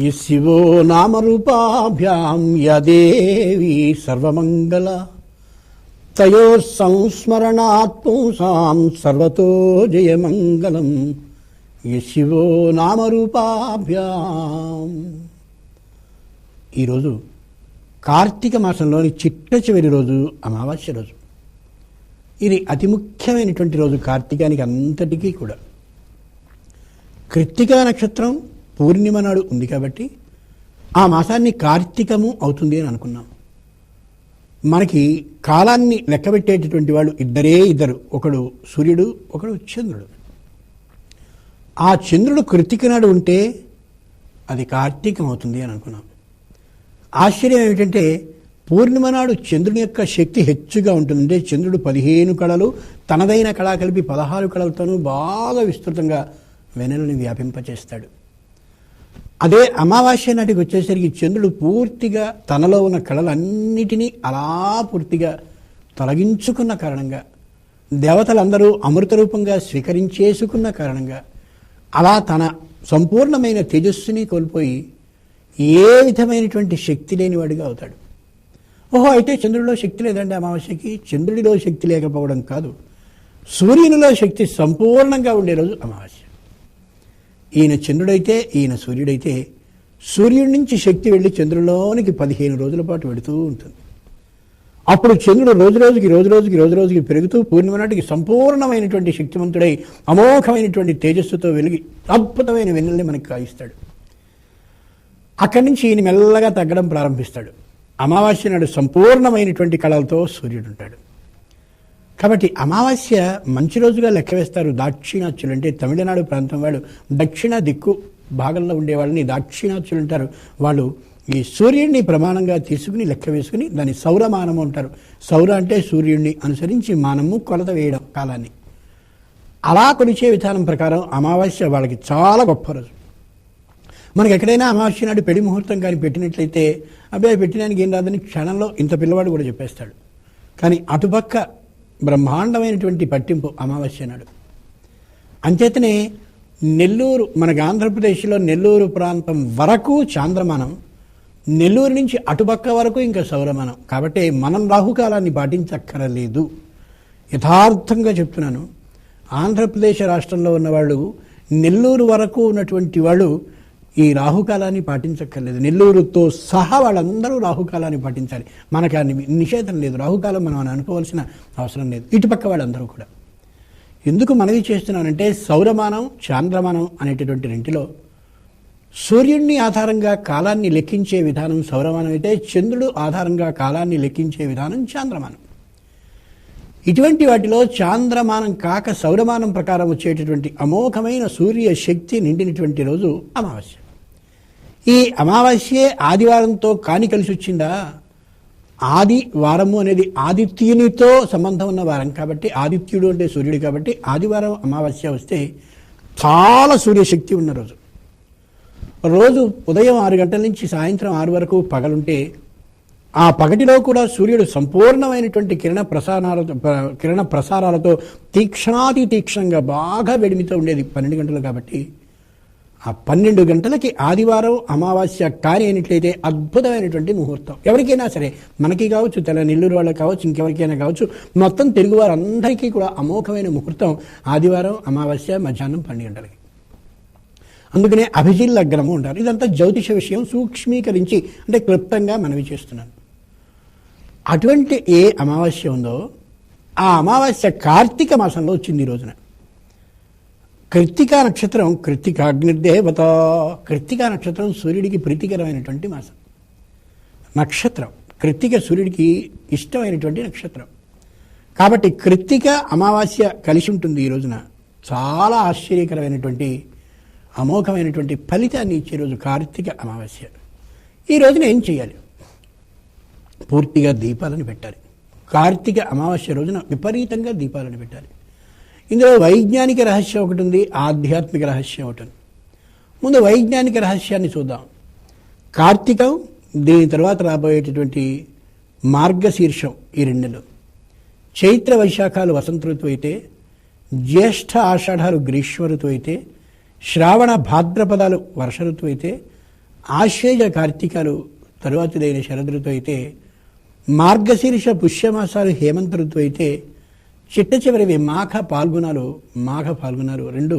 ఈ శివో నామరూపాభ్యాం యదేవి సర్వమంగళ. తయో సంస్మరణాత్మసాం సర్వతో జయమంగళం. ఈ శివో నామరూపాభ్యాం. ఈరోజు కార్తీక మాసంలోని చిట్ట చివరి రోజు అమావాస్య రోజు. ఇది అతి ముఖ్యమైనటువంటి రోజు కార్తీకానికి అంతటికీ కూడా. కృత్తికా నక్షత్రం పూర్ణిమ నాడు ఉంది కాబట్టి ఆ మాసాన్ని కార్తీకము అవుతుంది అని అనుకున్నాం. మనకి కాలాన్ని లెక్కబెట్టేటటువంటి వాళ్ళు ఇద్దరే ఇద్దరు. ఒకడు సూర్యుడు ఒకడు చంద్రుడు. ఆ చంద్రుడు కృతిక నాడు ఉంటే అది కార్తీకం అవుతుంది అని అనుకున్నాం. ఆశ్చర్యం ఏమిటంటే పూర్ణిమ నాడు చంద్రుని యొక్క శక్తి హెచ్చుగా ఉంటుంది. అంటే చంద్రుడు పదిహేను కళలు తనదైన కళ కలిపి పదహారు కళలతోనూ బాగా విస్తృతంగా వెనల్ని వ్యాపింపచేస్తాడు. అదే అమావాస్య నాటికి వచ్చేసరికి చంద్రుడు పూర్తిగా తనలో ఉన్న కళలన్నిటినీ అలా పూర్తిగా తొలగించుకున్న కారణంగా దేవతలందరూ అమృత రూపంగా స్వీకరించేసుకున్న కారణంగా అలా తన సంపూర్ణమైన తేజస్సుని కోల్పోయి ఏ విధమైనటువంటి శక్తి లేనివాడిగా అవుతాడు. ఓహో అయితే చంద్రుడిలో శక్తి లేదండి అమావాస్యకి. చంద్రుడిలో శక్తి లేకపోవడం కాదు. సూర్యునిలో శక్తి సంపూర్ణంగా ఉండే రోజు అమావాస్య. ఈయన చంద్రుడైతే ఈయన సూర్యుడైతే సూర్యుడి నుంచి శక్తి వెళ్ళి చంద్రులోనికి పదిహేను రోజుల పాటు పెడుతూ ఉంటుంది. అప్పుడు చంద్రుడు రోజు రోజుకి రోజు రోజుకి రోజు రోజుకి పెరుగుతూ పూర్ణిమ నాటికి సంపూర్ణమైనటువంటి శక్తివంతుడై అమోఘమైనటువంటి తేజస్సుతో వెలిగి అద్భుతమైన వెన్నెల్ని మనకి కాయిస్తాడు. అక్కడి నుంచి ఈయన మెల్లగా తగ్గడం ప్రారంభిస్తాడు. అమావాస్య నాడు సంపూర్ణమైనటువంటి కళలతో సూర్యుడు ఉంటాడు కాబట్టి అమావాస్య మంచి రోజుగా లెక్క వేస్తారు. దాక్షిణాచ్యులు అంటే తమిళనాడు ప్రాంతం వాళ్ళు దక్షిణ దిక్కు భాగంలో ఉండే వాళ్ళని దాక్షిణాచ్యులు అంటారు. వాళ్ళు ఈ సూర్యుడిని ప్రమాణంగా తీసుకుని లెక్క వేసుకుని దాన్ని సౌరమానము అంటారు. సౌర అంటే సూర్యుడిని అనుసరించి మానము కొలత వేయడం కాలాన్ని. అలా కొలిచే విధానం ప్రకారం అమావాస్య వాళ్ళకి చాలా గొప్ప రోజు. మనకి ఎక్కడైనా అమావాస్య నాడు పెళ్ళి ముహూర్తం కానీ పెట్టినట్లయితే అబ్బాయి పెట్టినానికి ఏం రాదని క్షణంలో ఇంత పిల్లవాడు కూడా చెప్పేస్తాడు. కానీ అటుపక్క బ్రహ్మాండమైనటువంటి పట్టింపు అమావాస్య నాడు. అంచేతనే నెల్లూరు మనకి ఆంధ్రప్రదేశ్లో నెల్లూరు ప్రాంతం వరకు చాంద్రమానం నెల్లూరు నుంచి అటుపక్క వరకు ఇంకా సౌరమానం. కాబట్టి మనం రాహుకాలాన్ని పాటించక్కరలేదు. యథార్థంగా చెప్తున్నాను. ఆంధ్రప్రదేశ్ రాష్ట్రంలో ఉన్నవాళ్ళు నెల్లూరు వరకు ఉన్నటువంటి వాళ్ళు ఈ రాహుకాలాన్ని పాటించక్కర్లేదు. నెల్లూరుతో సహా వాళ్ళందరూ రాహుకాలాన్ని పాటించాలి. మనకి ఆ నిషేధం లేదు. రాహుకాలం మనం అని అనుకోవాల్సిన అవసరం లేదు. ఇటుపక్క వాళ్ళందరూ కూడా. ఎందుకు మనవి చేస్తున్నానంటే సౌరమానం చాంద్రమానం అనేటటువంటి రెంటిలో సూర్యుడిని ఆధారంగా కాలాన్ని లెక్కించే విధానం సౌరమానం అయితే చంద్రుడు ఆధారంగా కాలాన్ని లెక్కించే విధానం చాంద్రమానం. ఇటువంటి వాటిలో చాంద్రమానం కాక సౌరమానం ప్రకారం వచ్చేటటువంటి అమోఘమైన సూర్య శక్తి నిండినటువంటి రోజు అమావాస్య. ఈ అమావాస్యే ఆదివారంతో కాని కలిసి వచ్చిందా? ఆది వారము అనేది ఆదిత్యునితో సంబంధం ఉన్న వారం కాబట్టి ఆదిత్యుడు అంటే సూర్యుడు కాబట్టి ఆదివారం అమావాస్య వస్తే చాలా సూర్యశక్తి ఉన్న రోజు. రోజు ఉదయం ఆరు గంటల నుంచి సాయంత్రం ఆరు వరకు పగలుంటే ఆ పగటిలో కూడా సూర్యుడు సంపూర్ణమైనటువంటి కిరణ ప్రసారాలతో కిరణ ప్రసారాలతో తీక్షణాతి తీక్షణంగా బాగా వెడిమితో ఉండేది పన్నెండు గంటలు కాబట్టి ఆ పన్నెండు గంటలకి ఆదివారం అమావాస్య కాని అయినట్లయితే అద్భుతమైనటువంటి ముహూర్తం. ఎవరికైనా సరే మనకి కావచ్చు తెల నెల్లూరు వాళ్ళకి కావచ్చు ఇంకెవరికైనా కావచ్చు మొత్తం తెలుగు వారందరికీ కూడా అమోఘమైన ముహూర్తం ఆదివారం అమావాస్య మధ్యాహ్నం పన్నెండు గంటలకి. అందుకనే అభిజిల్ లగ్నము ఉంటారు ఇదంతా జ్యోతిష విషయం సూక్ష్మీకరించి అంటే క్లుప్తంగా మనవి చేస్తున్నాను. అటువంటి ఏ అమావాస్య ఉందో ఆ అమావాస్య కార్తీక మాసంలో వచ్చింది ఈ రోజున. కృత్తికా నక్షత్రం కృత్తికాగ్నిర్దేవత. కృత్తికా నక్షత్రం సూర్యుడికి ప్రీతికరమైనటువంటి మాసం. నక్షత్రం కృత్తిక సూర్యుడికి ఇష్టమైనటువంటి నక్షత్రం. కాబట్టి కృత్తిక అమావాస్య కలిసి ఉంటుంది ఈ రోజున. చాలా ఆశ్చర్యకరమైనటువంటి అమోఘమైనటువంటి ఫలితాన్ని ఇచ్చే రోజు కార్తీక అమావాస్య. ఈ రోజున ఏం చేయాలి? పూర్తిగా దీపాలను పెట్టాలి. కార్తీక అమావాస్య రోజున విపరీతంగా దీపాలను పెట్టాలి. ఇందులో వైజ్ఞానిక రహస్యం ఒకటి ఉంది ఆధ్యాత్మిక రహస్యం ఒకటి ఉంది. ముందు వైజ్ఞానిక రహస్యాన్ని చూద్దాం. కార్తీకం దీని తర్వాత రాబోయేటటువంటి మార్గశీర్షం ఈ రెండులో. చైత్ర వైశాఖాలు వసంత ఋతువు అయితే జ్యేష్ఠ ఆషాఢాలు గ్రీష్మ ఋతువు అయితే శ్రావణ భాద్రపదాలు వర్ష ఋతువు అయితే ఆశ్వేజ కార్తీకాలు తరువాతిదైన శరద్ ఋతువు అయితే మార్గశీర్ష పుష్యమాసాలు హేమంత ఋతువు అయితే చిట్ట చివరివి మాఘ పాల్గొనాలు మాఘ పాల్గొనాలు రెండు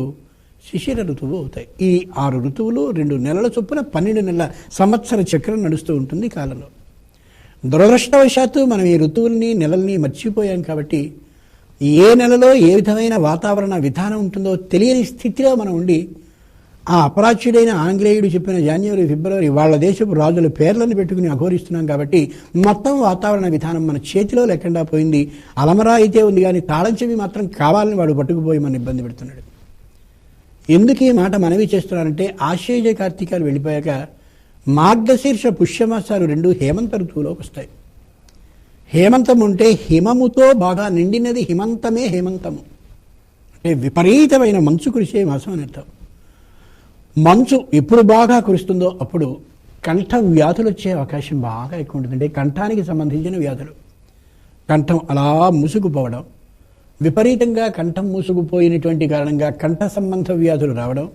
శిశిర ఋతువు అవుతాయి. ఈ ఆరు ఋతువులు రెండు నెలల చొప్పున పన్నెండు నెలల సంవత్సర చక్రం నడుస్తూ ఉంటుంది కాలంలో. దురదృష్టవశాత్తు మనం ఈ ఋతువుల్ని నెలల్ని మర్చిపోయాం కాబట్టి ఏ నెలలో ఏ విధమైన వాతావరణ విధానం ఉంటుందో తెలియని స్థితిలో మనం ఉండి ఆ అపరాచ్యుడైన ఆంగ్లేయుడు చెప్పిన జనవరి ఫిబ్రవరి వాళ్ళ దేశపు రాజుల పేర్లను పెట్టుకుని అఘోరిస్తున్నాం కాబట్టి మొత్తం వాతావరణ విధానం మన చేతిలో లేకుండా పోయింది. అలమరా అయితే ఉంది కానీ తాళం చెవి మాత్రం కావాలని వాడు పట్టుకుపోయి మన ఇబ్బంది పెడుతున్నాడు. ఎందుకు ఈ మాట మనవి చేస్తున్నారంటే ఆశ్చర్య కార్తీకాలు వెళ్ళిపోయాక మార్గశీర్ష పుష్యమాసాలు రెండు హేమంత ఋతువులోకి వస్తాయి. హేమంతం ఉంటే హిమముతో బాగా నిండినది హిమంతమే హేమంతము. అంటే విపరీతమైన మంచు కురిసే మాసం అని అర్థం. మంచు ఎప్పుడు బాగా కురుస్తుందో అప్పుడు కంఠ వ్యాధులు వచ్చే అవకాశం బాగా ఎక్కువ ఉంటుందండి కంఠానికి సంబంధించిన వ్యాధులు. కంఠం అలా మూసుకుపోవడం విపరీతంగా కంఠం మూసుకుపోయినటువంటి కారణంగా కంఠ సంబంధ వ్యాధులు రావడం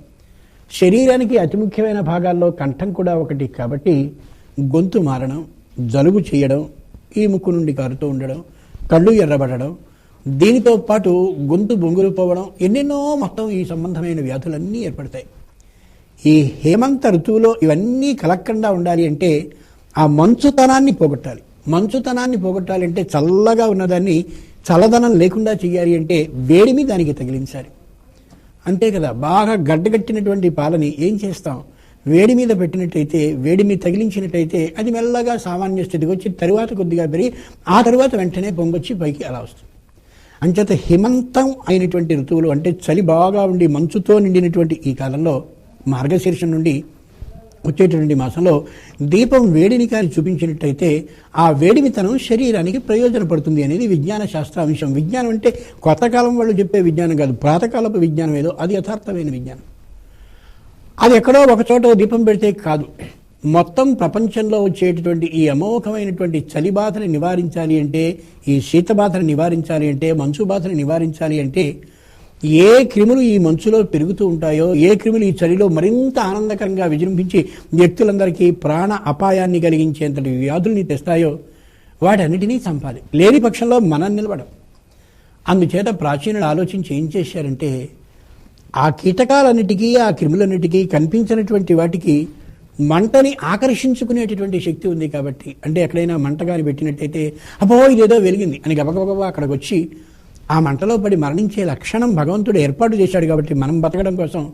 శరీరానికి అతి ముఖ్యమైన భాగాల్లో కంఠం కూడా ఒకటి కాబట్టి గొంతు మారడం జలుబు చేయడం ఈ ముక్కు నుండి కారుతూ ఉండడం కళ్ళు ఎర్రబడడం దీనితో పాటు గొంతు బొంగులు పోవడం ఎన్నెన్నో మొత్తం ఈ సంబంధమైన వ్యాధులన్నీ ఏర్పడతాయి. ఈ హేమంత ఋతువులో ఇవన్నీ కలక్కండా ఉండాలి అంటే ఆ మంచుతనాన్ని పోగొట్టాలి. మంచుతనాన్ని పోగొట్టాలి అంటే చల్లగా ఉన్నదాన్ని చల్లదనం లేకుండా చేయాలి అంటే వేడిమి దానికి తగిలించాలి. అంతే కదా బాగా గడ్డగట్టినటువంటి పాలని ఏం చేస్తాం? వేడి మీద పెట్టినట్టయితే వేడి మీద తగిలించినట్టయితే అది మెల్లగా సామాన్య స్థితికి వచ్చి తరువాత కొద్దిగా పెరిగి ఆ తర్వాత వెంటనే పొంగొచ్చి పైకి అలా వస్తుంది. అంచేత హిమంతం అయినటువంటి ఋతువులు అంటే చలి బాగా ఉండి మంచుతో నిండినటువంటి ఈ కాలంలో మార్గశీర్షం నుండి వచ్చేటటువంటి మాసంలో దీపం వేడిని కానీ చూపించినట్టయితే ఆ వేడిమితనం శరీరానికి ప్రయోజనపడుతుంది అనేది విజ్ఞాన శాస్త్ర అంశం. విజ్ఞానం అంటే కొత్త కాలం వాళ్ళు చెప్పే విజ్ఞానం కాదు ప్రాతకాలపు విజ్ఞానం ఏదో అది యథార్థమైన విజ్ఞానం. అది ఎక్కడో ఒక చోట దీపం పెడితే కాదు. మొత్తం ప్రపంచంలో వచ్చేటటువంటి ఈ అమోఘమైనటువంటి చలి బాధని నివారించాలి అంటే ఈ శీతబాధను నివారించాలి అంటే మంచు బాధని నివారించాలి అంటే ఏ క్రిములు ఈ మంచులో పెరుగుతూ ఉంటాయో ఏ క్రిములు ఈ చలిలో మరింత ఆనందకరంగా విజృంభించి వ్యక్తులందరికీ ప్రాణ అపాయాన్ని కలిగించేంతటి వ్యాధుల్ని తెస్తాయో వాటన్నిటినీ చంపాలి. లేని పక్షంలో మనం నిలబడం. అందుచేత ప్రాచీనులు ఆలోచించి ఏం చేశారంటే ఆ కీటకాలన్నిటికీ ఆ క్రిములన్నిటికీ కనిపించినటువంటి వాటికి మంటని ఆకర్షించుకునేటటువంటి శక్తి ఉంది కాబట్టి. అంటే ఎక్కడైనా మంట కానీ పెట్టినట్టయితే అపో ఇదేదో వెలిగింది అని గబగబా అక్కడికి వచ్చి ఆ మంటలో పడి మరణించే లక్షణం భగవంతుడు ఏర్పాటు చేశాడు కాబట్టి మనం బతకడం కోసం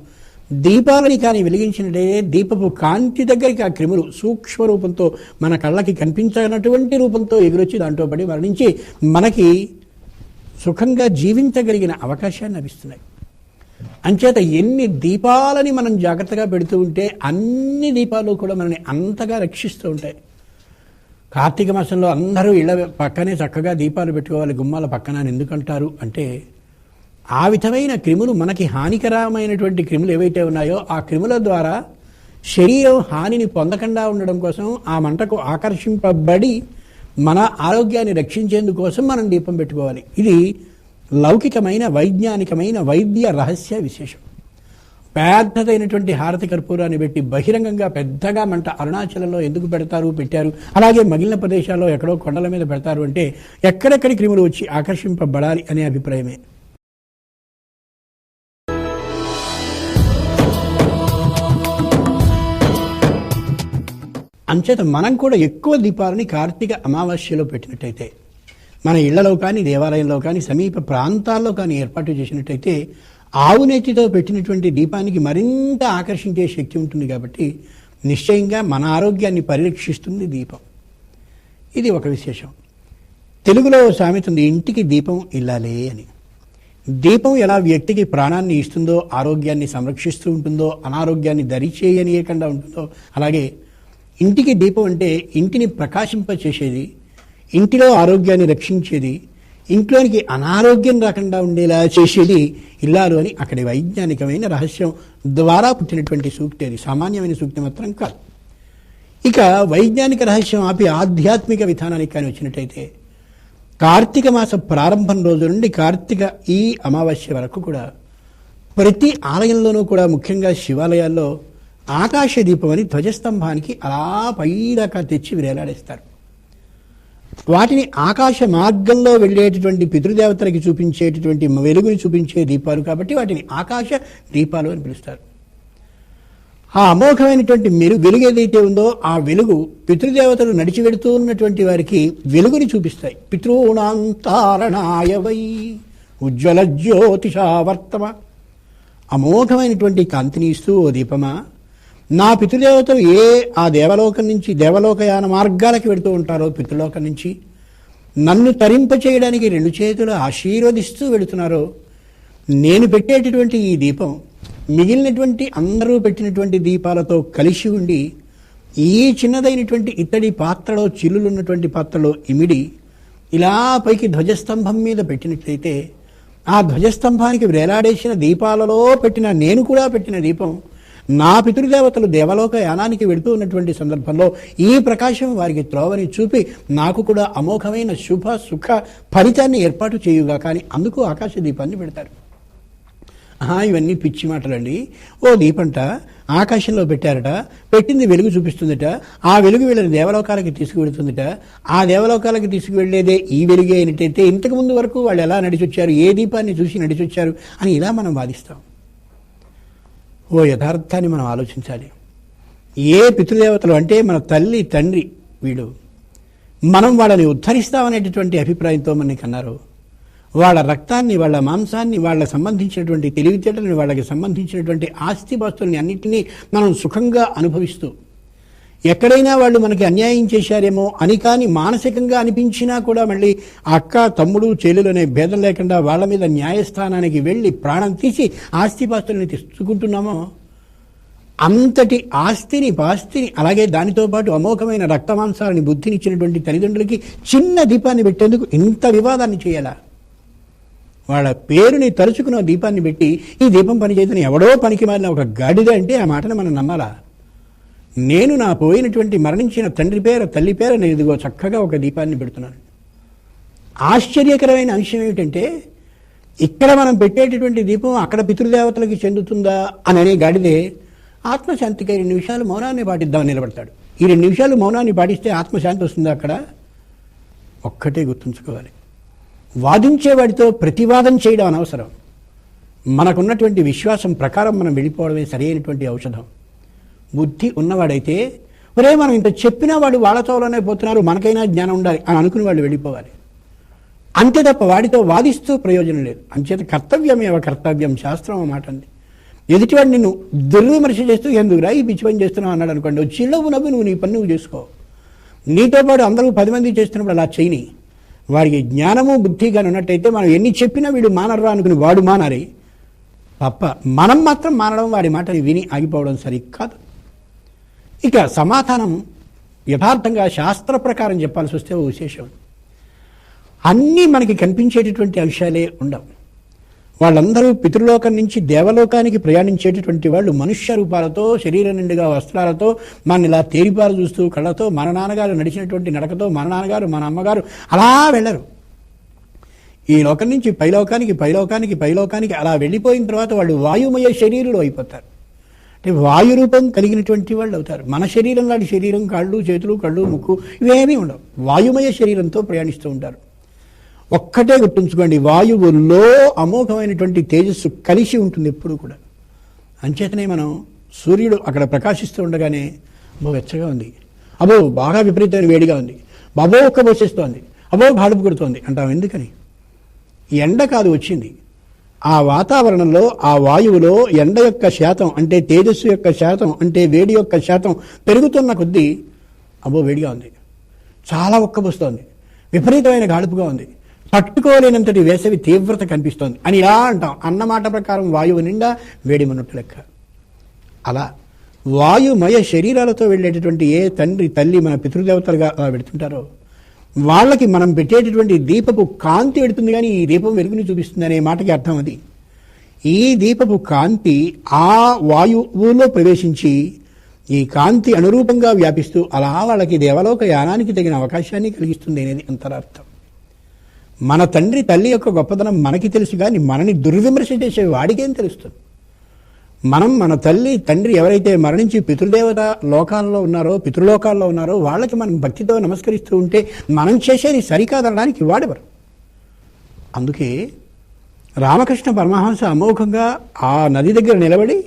దీపావళి కానీ వెలిగించినట్టే దీపపు కాంతి దగ్గరికి ఆ క్రిములు సూక్ష్మ రూపంతో మన కళ్ళకి కనిపించనటువంటి రూపంతో ఎగురొచ్చి దాంట్లో పడి మరణించి మనకి సుఖంగా జీవించగలిగిన అవకాశాన్ని లభిస్తున్నాయి. అంచేత ఎన్ని దీపాలని మనం జాగ్రత్తగా పెడుతూ ఉంటే అన్ని దీపాలు కూడా మనల్ని అంతగా రక్షిస్తూ ఉంటాయి. కార్తీక మాసంలో అందరూ ఇళ్ళ పక్కనే చక్కగా దీపాలు పెట్టుకోవాలి గుమ్మాల పక్కన అని ఎందుకంటారు? అంటే ఆ విధమైన క్రిములు మనకి హానికరమైనటువంటి క్రిములు ఏవైతే ఉన్నాయో ఆ క్రిముల ద్వారా శరీరం హానిని పొందకుండా ఉండడం కోసం ఆ మంటకు ఆకర్షింపబడి మన ఆరోగ్యాన్ని రక్షించేందుకోసం మనం దీపం పెట్టుకోవాలి. ఇది లౌకికమైన వైజ్ఞానికమైన వైద్య రహస్య విశేషం. పెద్దదైనటువంటి హారతి కర్పూరాన్ని పెట్టి బహిరంగంగా పెద్దగా మంట అరుణాచలంలో ఎందుకు పెడతారు పెట్టారు? అలాగే మిగిలిన ప్రదేశాల్లో ఎక్కడో కొండల మీద పెడతారు అంటే ఎక్కడెక్కడి క్రిములు వచ్చి ఆకర్షింపబడాలి అనే అభిప్రాయమే. అంచేత మనం కూడా ఎక్కువ దీపాలని కార్తీక అమావాస్యలో పెట్టినట్టయితే మన ఇళ్ళలో కానీ దేవాలయంలో కానీ సమీప ప్రాంతాల్లో కానీ ఏర్పాటు చేసినట్టయితే ఆవు నెత్తితో పెట్టినటువంటి దీపానికి మరింత ఆకర్షించే శక్తి ఉంటుంది కాబట్టి నిశ్చయంగా మన ఆరోగ్యాన్ని పరిరక్షిస్తుంది దీపం. ఇది ఒక విశేషం. తెలుగులో సామెత ఉంది ఇంటికి దీపం ఇల్లాలే అని. దీపం ఎలా వ్యక్తికి ప్రాణాన్ని ఇస్తుందో ఆరోగ్యాన్ని సంరక్షిస్తూ ఉంటుందో అనారోగ్యాన్ని దరిచేయనీయకుండా ఉంటుందో అలాగే ఇంటికి దీపం అంటే ఇంటిని ప్రకాశింపచేసేది ఇంటిలో ఆరోగ్యాన్ని రక్షించేది ఇంట్లోనికి అనారోగ్యం రాకుండా ఉండేలా చేసేది ఇల్లాలు అని అక్కడి వైజ్ఞానికమైన రహస్యం ద్వారా పుట్టినటువంటి సూక్తి అది. సామాన్యమైన సూక్తి మాత్రం కాదు. ఇక వైజ్ఞానిక రహస్యం ఆపి ఆధ్యాత్మిక విధానానికి కానీ వచ్చినట్టయితే కార్తీక మాస ప్రారంభం రోజు నుండి కార్తీక ఈ అమావాస్య వరకు కూడా ప్రతి ఆలయంలోనూ కూడా ముఖ్యంగా శివాలయాల్లో ఆకాశ దీపం అని ధ్వజస్తంభానికి అలా పైదాకా తెచ్చి వేలాడేస్తారు వాటిని ఆకాశ మార్గంలో వెళ్ళేటటువంటి పితృదేవతలకి చూపించేటటువంటి వెలుగుని చూపించే దీపాలు కాబట్టి వాటిని ఆకాశ దీపాలు అని పిలుస్తారు. ఆ అమోఘమైనటువంటి మెరు వెలుగు ఏదైతే ఉందో ఆ వెలుగు పితృదేవతలు నడిచి వెడుతూ ఉన్నటువంటి వారికి వెలుగుని చూపిస్తాయి. పితృణాంతారణాయ వై ఉజ్వల జ్యోతిషావర్తమ. అమోఘమైనటువంటి కాంతిని ఇస్తూ ఓ దీపమా? నా పితృదేవతలు ఏ ఆ దేవలోకం నుంచి దేవలోకయాన మార్గాలకి వెడుతూ ఉంటారో పితృలోకం నుంచి నన్ను తరింప చేయడానికి రెండు చేతులు ఆశీర్వదిస్తూ వెళుతున్నారో నేను పెట్టేటటువంటి ఈ దీపం మిగిలినటువంటి అందరూ పెట్టినటువంటి దీపాలతో కలిసి ఉండి ఈ చిన్నదైనటువంటి ఇత్తడి పాత్రలో చిల్లులున్నటువంటి పాత్రలో ఇమిడి ఇలా పైకి ధ్వజస్తంభం మీద పెట్టినట్లయితే ఆ ధ్వజస్తంభానికి వేలాడేసిన దీపాలలో పెట్టిన నేను కూడా పెట్టిన దీపం నా పితృదేవతలు దేవలోక యానానికి వెళుతూ ఉన్నటువంటి సందర్భంలో ఈ ప్రకాశం వారికి త్రోవని చూపి నాకు కూడా అమోఘమైన శుభ సుఖ ఫలితాన్ని ఏర్పాటు చేయుగా కానీ అందుకు ఆకాశ దీపాన్ని పెడతారు. ఇవన్నీ పిచ్చి మాటలండి. ఓ దీపంట ఆకాశంలో పెట్టారట పెట్టింది వెలుగు చూపిస్తుందట ఆ వెలుగు వీళ్ళని దేవలోకాలకి తీసుకువెళుతుందట. ఆ దేవలోకాలకి తీసుకువెళ్ళేదే ఈ వెలుగే అయినట్టయితే ఇంతకుముందు వరకు వాళ్ళు ఎలా నడిచొచ్చారు ఏ దీపాన్ని చూసి నడిచొచ్చారు అని ఇలా మనం వాదిస్తాం. ఓ యథార్థాన్ని మనం ఆలోచించాలి. ఏ పితృదేవతలు అంటే మన తల్లి తండ్రి వీడు మనం వాళ్ళని ఉద్ధరిస్తామనేటటువంటి అభిప్రాయంతో మనకి అన్నారు వాళ్ళ రక్తాన్ని వాళ్ళ మాంసాన్ని వాళ్ళకి సంబంధించినటువంటి తెలివితేటలని వాళ్ళకి సంబంధించినటువంటి ఆస్తిపాస్తుల్ని అన్నింటినీ మనం సుఖంగా అనుభవిస్తూ ఎక్కడైనా వాళ్ళు మనకి అన్యాయం చేశారేమో అని కానీ మానసికంగా అనిపించినా కూడా మళ్ళీ అక్క తమ్ముడు చెల్లెలనే భేదం లేకుండా వాళ్ళ మీద న్యాయస్థానానికి వెళ్ళి ప్రాణం తీసి ఆస్తిపాస్తుల్ని తెచ్చుకుంటున్నామో? అంతటి ఆస్తిని పాస్తిని అలాగే దానితో పాటు అమోఘమైన రక్తమాంసాలని బుద్ధినిచ్చినటువంటి తల్లిదండ్రులకి చిన్న దీపాన్ని పెట్టేందుకు ఇంత వివాదాన్ని చేయాలా? వాళ్ళ పేరుని తలుచుకున్న దీపాన్ని పెట్టి ఈ దీపం పనిచేయదని ఎవడో పనికి మారిన ఒక గాడిద అంటే ఆ మాటను మనం నమ్మాలా? నేను నా పోయినటువంటి మరణించిన తండ్రి పేర తల్లి పేర నేను ఇదిగో చక్కగా ఒక దీపాన్ని పెడుతున్నాను. ఆశ్చర్యకరమైన అంశం ఏమిటంటే ఇక్కడ మనం పెట్టేటటువంటి దీపం అక్కడ పితృదేవతలకి చెందుతుందా అని అనే గాడిదే ఆత్మశాంతికి రెండు నిమిషాలు మౌనాన్ని పాటిద్దామని నిలబడతాడు. ఈ రెండు నిమిషాలు మౌనాన్ని పాటిస్తే ఆత్మశాంతి వస్తుందా అక్కడ? ఒక్కటే గుర్తుంచుకోవాలి. వాదించేవాడితో ప్రతివాదం చేయడం అనవసరం. మనకున్నటువంటి విశ్వాసం ప్రకారం మనం వెళ్ళిపోవడమే సరైనటువంటి ఔషధం. బుద్ధి ఉన్నవాడైతే ఒరే మనం ఇంత చెప్పినా వాడు వాళ్ళతోలోనే పోతున్నారు మనకైనా జ్ఞానం ఉండాలి అని అనుకుని వాళ్ళు వెళ్ళిపోవాలి. అంతే తప్ప వాడితో వాదిస్తూ ప్రయోజనం లేదు. అంచేత కర్తవ్యమేవ కర్తవ్యం? శాస్త్రం ఆ మాట అంది. ఎదుటివాడు నిన్ను దుర్విమర్శ చేస్తూ ఎందుకురా ఈ పిచ్చి పని చేస్తున్నావు? అన్నాడు అనుకోండి. చిల్లవు నవ్వు నువ్వు నీ పని నువ్వు చేసుకో. నీతో పాటు అందరూ పది మంది చేస్తున్నప్పుడు అలా చేయని. వాడికి జ్ఞానము బుద్ధి కానీ ఉన్నట్టయితే మనం ఎన్ని చెప్పినా వీడు మానరా అనుకుని వాడు మానాలి తప్ప మనం మాత్రం మానడం వాడి మాటని విని ఆగిపోవడం సరికాదు. ఇక సమాధానం యథార్థంగా శాస్త్ర ప్రకారం చెప్పాల్సి వస్తే ఓ విశేషం. అన్నీ మనకి కనిపించేటటువంటి అంశాలే ఉండవు. వాళ్ళందరూ పితృలోకం నుంచి దేవలోకానికి ప్రయాణించేటటువంటి వాళ్ళు మనుష్య రూపాలతో శరీరం నిండుగా వస్త్రాలతో మన ఇలా తేరిపాలు చూస్తూ కళ్ళతో మన నాన్నగారు నడిచినటువంటి నడకతో మన నాన్నగారు మన అమ్మగారు అలా వెళ్ళరు. ఈ లోకం నుంచి పైలోకానికి పైలోకానికి పైలోకానికి అలా వెళ్ళిపోయిన తర్వాత వాళ్ళు వాయుమయ శరీరులు అయిపోతారు. అంటే వాయు రూపం కలిగినటువంటి వాళ్ళు అవుతారు. మన శరీరం లాంటి శరీరం కాళ్ళు చేతులు కళ్ళు ముక్కు ఇవేమీ ఉండవు. వాయుమయ శరీరంతో ప్రయాణిస్తూ ఉంటారు. ఒక్కటే గుర్తుంచుకోండి వాయువులో అమోఘమైనటువంటి తేజస్సు కలిసి ఉంటుంది ఎప్పుడు కూడా. అంచేతనే మనం సూర్యుడు అక్కడ ప్రకాశిస్తూ ఉండగానే అబ్బో వెచ్చగా ఉంది. అబో బాగా విపరీతమైన వేడిగా ఉంది. బాబో ఒక్క పోసేస్తోంది అబో బాడుపు కొడుతోంది అంటాం. ఎందుకని? ఎండ కాదు వచ్చింది. ఆ వాతావరణంలో ఆ వాయువులో ఎండ యొక్క శాతం అంటే తేజస్సు యొక్క శాతం అంటే వేడి యొక్క శాతం పెరుగుతున్న కొద్దీ అబ్బో వేడిగా ఉంది. చాలా ఉక్కబోస్తోంది. విపరీతమైన గాడుపుగా ఉంది. తట్టుకోలేనంతటి వేసవి తీవ్రత కనిపిస్తోంది. అని ఇలా అంటాం. అన్నమాట ప్రకారం వాయువు నిండా వేడి మనట్టు లెక్క. అలా వాయుమయ శరీరాలతో వెళ్ళేటటువంటి ఏ తండ్రి తల్లి మన పితృదేవతలుగా అలా పెడుతుంటారో వాళ్ళకి మనం పెట్టేటటువంటి దీపపు కాంతి పెడుతుంది కానీ ఈ దీపం వెలుగుని చూపిస్తుంది అనే మాటకి అర్థం అది. ఈ దీపపు కాంతి ఆ వాయువులో ప్రవేశించి ఈ కాంతి అనురూపంగా వ్యాపిస్తూ అలా వాళ్ళకి దేవలోక యానానికి తగిన అవకాశాన్ని కలిగిస్తుంది అనేది అంతరార్థం. మన తండ్రి తల్లి యొక్క గొప్పదనం మనకి తెలుసు కానీ మనని దుర్విమర్శ చేసే వాడికేం తెలుస్తుంది? మనం మన తల్లి తండ్రి ఎవరైతే మరణించి పితృదేవత లోకాల్లో ఉన్నారో పితృలోకాల్లో ఉన్నారో వాళ్ళకి మనం భక్తితో నమస్కరిస్తూ ఉంటే మనం చేసేది సరికాదనడానికి వాడెవరు? అందుకే రామకృష్ణ పరమహంస అమోఘంగా ఆ నది దగ్గర నిలబడి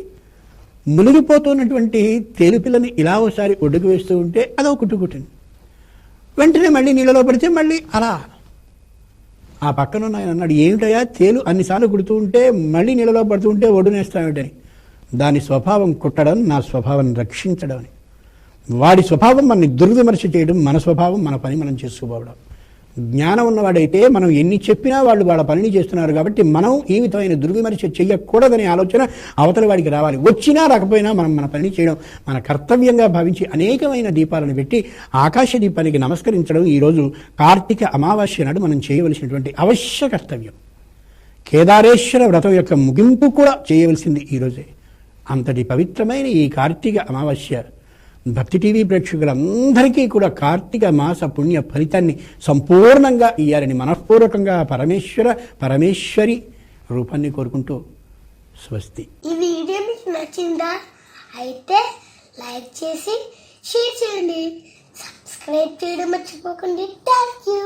మునిగిపోతున్నటువంటి తేలిపిల్లని ఇలా ఒకసారి ఒడ్డుకు వేస్తూ ఉంటే అదో కుట్టుకుట్టింది. వెంటనే మళ్ళీ నీళ్ళలో పడితే మళ్ళీ అలా. ఆ పక్కన ఆయన అన్నాడు ఏమిటయా తేలు అన్నిసార్లు కుడుతూ ఉంటే మళ్ళీ నీళ్ళలో పడుతూ ఉంటే ఒడ్డునేస్తామిటని దాని స్వభావం కుట్టడం నా స్వభావం రక్షించడం అని. వాడి స్వభావం మనని దుర్విమర్శ చేయడం మన స్వభావం మన పని మనం చేసుకోవడం జ్ఞానం ఉన్నవాడైతే మనం ఎన్ని చెప్పినా వాళ్ళు వాళ్ళ పనిని చేస్తున్నారు కాబట్టి మనం ఈ విధమైన దుర్విమర్శ చేయకూడదనే ఆలోచన అవతల వాడికి రావాలి. వచ్చినా రాకపోయినా మనం మన పనిని చేయడం మన కర్తవ్యంగా భావించి అనేకమైన దీపాలను పెట్టి ఆకాశ దీపానికి నమస్కరించడం ఈరోజు కార్తీక అమావాస్య నాడు మనం చేయవలసినటువంటి అవశ్య కర్తవ్యం. కేదారేశ్వర వ్రతం యొక్క ముగింపు కూడా చేయవలసింది ఈరోజే అంతటి పవిత్రమైన ఈ కార్తీక అమావాస్య భక్తి టీవీ ప్రేక్షకులందరికీ కూడా కార్తీక మాస పుణ్య ఫలితాన్ని సంపూర్ణంగా ఇయ్యాలని మనఃపూర్వకంగా పరమేశ్వర పరమేశ్వరి రూపాన్ని కోరుకుంటూ స్వస్తి. ఈ వీడియో మీకు నచ్చిందా? అయితే లైక్ చేసి షేర్ చేయండి. సబ్స్క్రైబ్ చేయడం మర్చిపోకండి. Thank you